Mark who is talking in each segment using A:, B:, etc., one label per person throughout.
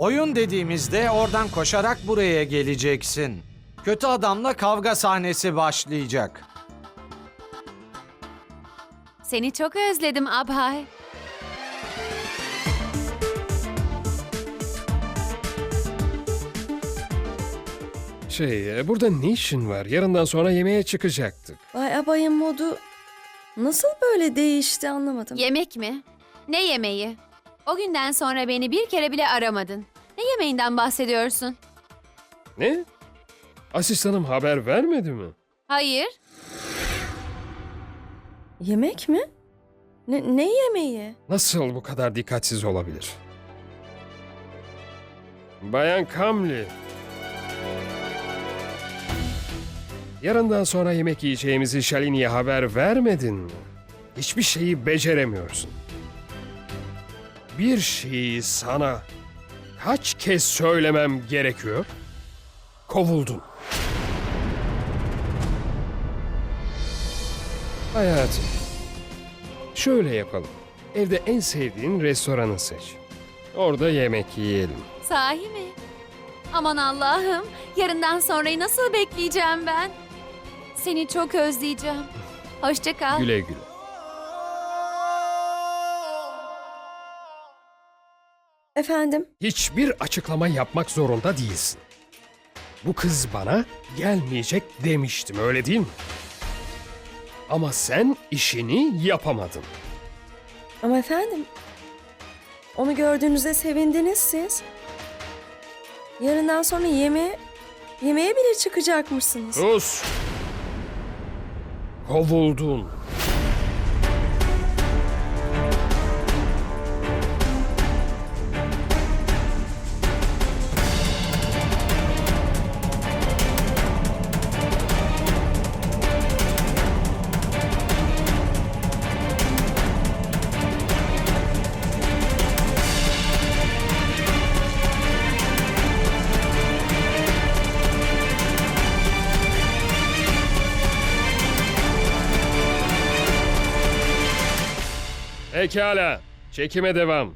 A: Oyun dediğimizde oradan koşarak buraya geleceksin. Kötü adamla kavga sahnesi başlayacak.
B: Seni çok özledim Abhay.
C: Şey, e, burada ne işin var? Yarından sonra yemeğe çıkacaktık.
D: Bay Abay'ın modu nasıl böyle değişti anlamadım.
B: Yemek mi? Ne yemeği? O günden sonra beni bir kere bile aramadın. Ne yemeğinden bahsediyorsun?
C: Ne? Asistanım haber vermedi mi?
B: Hayır.
D: Yemek mi? Ne, ne yemeği?
C: Nasıl bu kadar dikkatsiz olabilir? Bayan Kamli. Yarından sonra yemek yiyeceğimizi Şalini'ye haber vermedin mi? Hiçbir şeyi beceremiyorsun. Bir şeyi sana kaç kez söylemem gerekiyor? Kovuldun. Hayatım, şöyle yapalım. Evde en sevdiğin restoranı seç. Orada yemek yiyelim.
B: Sahi mi? Aman Allah'ım. Yarından sonrayı nasıl bekleyeceğim ben? Seni çok özleyeceğim. Hoşça kal.
C: Güle güle.
D: Efendim?
C: Hiçbir açıklama yapmak zorunda değilsin. Bu kız bana gelmeyecek demiştim öyle değil mi? Ama sen işini yapamadın.
D: Ama efendim, onu gördüğünüzde sevindiniz siz. Yarından sonra yemeğe, yemeğe bile çıkacakmışsınız.
C: Sus! Kovuldun. Pekala. Çekime devam.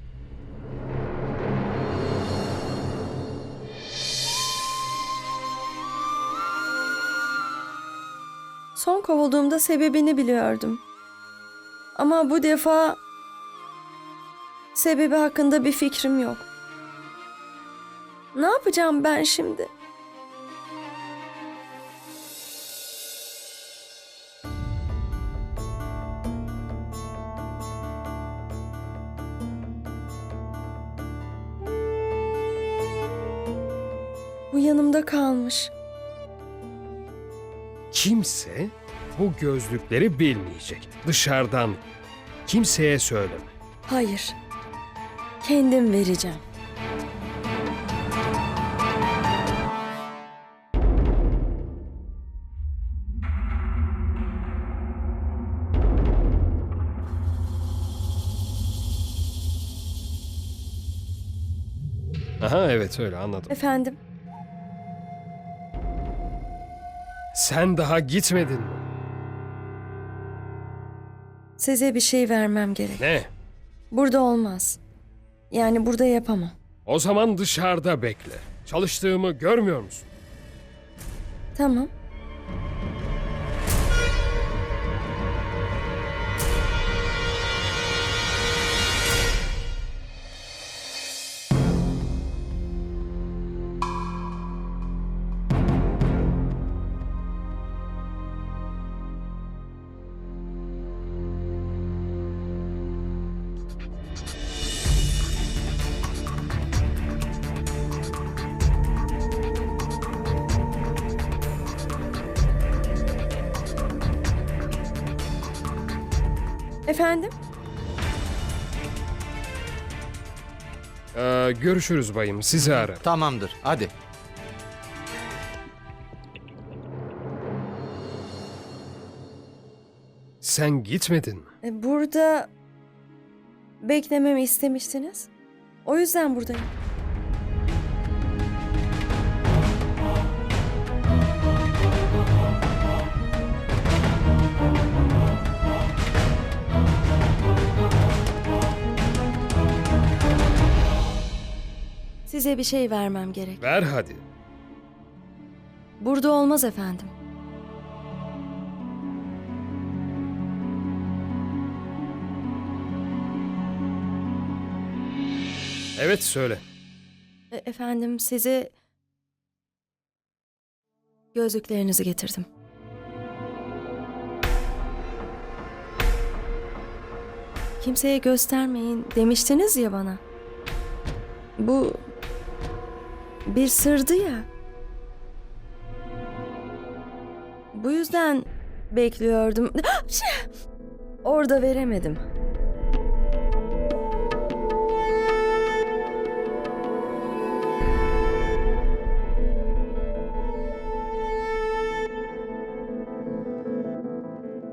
D: Son kovulduğumda sebebini biliyordum. Ama bu defa sebebi hakkında bir fikrim yok. Ne yapacağım ben şimdi? Kalmış.
C: Kimse bu gözlükleri bilmeyecek. Dışarıdan kimseye söyleme.
D: Hayır. Kendim vereceğim.
C: Aha evet öyle anladım.
D: Efendim?
C: Sen daha gitmedin mi?
D: Size bir şey vermem gerek.
C: Ne?
D: Burada olmaz. Yani burada yapamam.
C: O zaman dışarıda bekle. Çalıştığımı görmüyor musun?
D: Tamam. Efendim?
C: Ee, görüşürüz bayım. Sizi ararım.
A: Tamamdır, hadi.
C: Sen gitmedin mi?
D: E, burada beklememi istemiştiniz. O yüzden buradayım. Size bir şey vermem gerek.
C: Ver hadi.
D: Burada olmaz efendim.
C: Evet söyle.
D: E- efendim size gözlüklerinizi getirdim. Kimseye göstermeyin demiştiniz ya bana. Bu bir sırdı ya. Bu yüzden bekliyordum. Orada veremedim.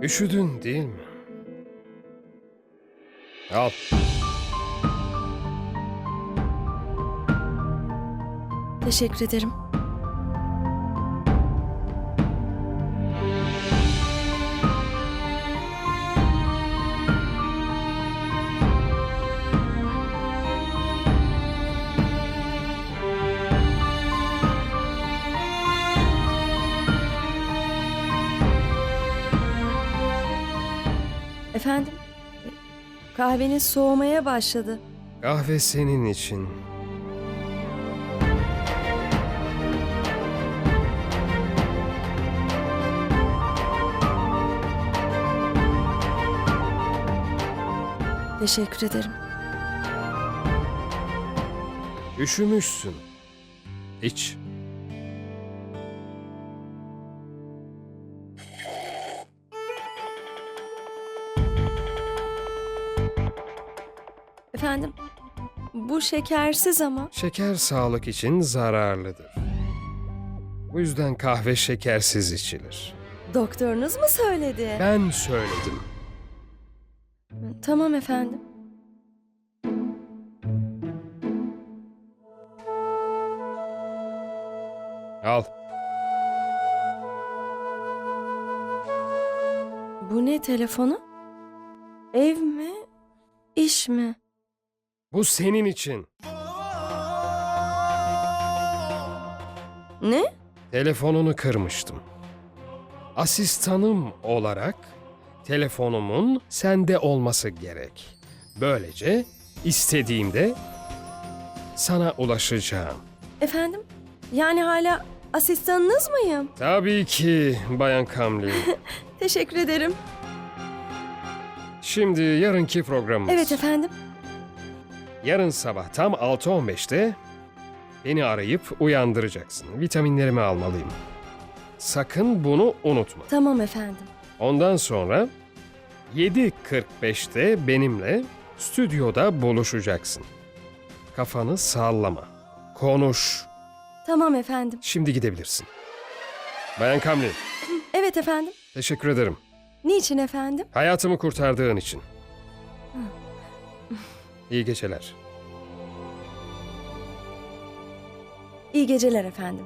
C: Üşüdün değil mi? Al.
D: Teşekkür ederim. Efendim, kahveniz soğumaya başladı.
C: Kahve senin için.
D: Teşekkür ederim.
C: Üşümüşsün. İç.
D: Efendim, bu şekersiz ama.
C: Şeker sağlık için zararlıdır. Bu yüzden kahve şekersiz içilir.
D: Doktorunuz mu söyledi?
C: Ben söyledim.
D: Tamam efendim.
C: Al.
D: Bu ne telefonu? Ev mi? İş mi?
C: Bu senin için.
D: Ne?
C: Telefonunu kırmıştım. Asistanım olarak telefonumun sende olması gerek. Böylece istediğimde sana ulaşacağım.
D: Efendim? Yani hala asistanınız mıyım?
C: Tabii ki Bayan Kamli.
D: Teşekkür ederim.
C: Şimdi yarınki programımız.
D: Evet efendim.
C: Yarın sabah tam 6.15'te beni arayıp uyandıracaksın. Vitaminlerimi almalıyım. Sakın bunu unutma.
D: Tamam efendim.
C: Ondan sonra 7.45'te benimle stüdyoda buluşacaksın. Kafanı sallama. Konuş.
D: Tamam efendim.
C: Şimdi gidebilirsin. Bayan Kamli,
D: Evet efendim.
C: teşekkür ederim.
D: Niçin efendim?
C: Hayatımı kurtardığın için. İyi geceler.
D: İyi geceler efendim.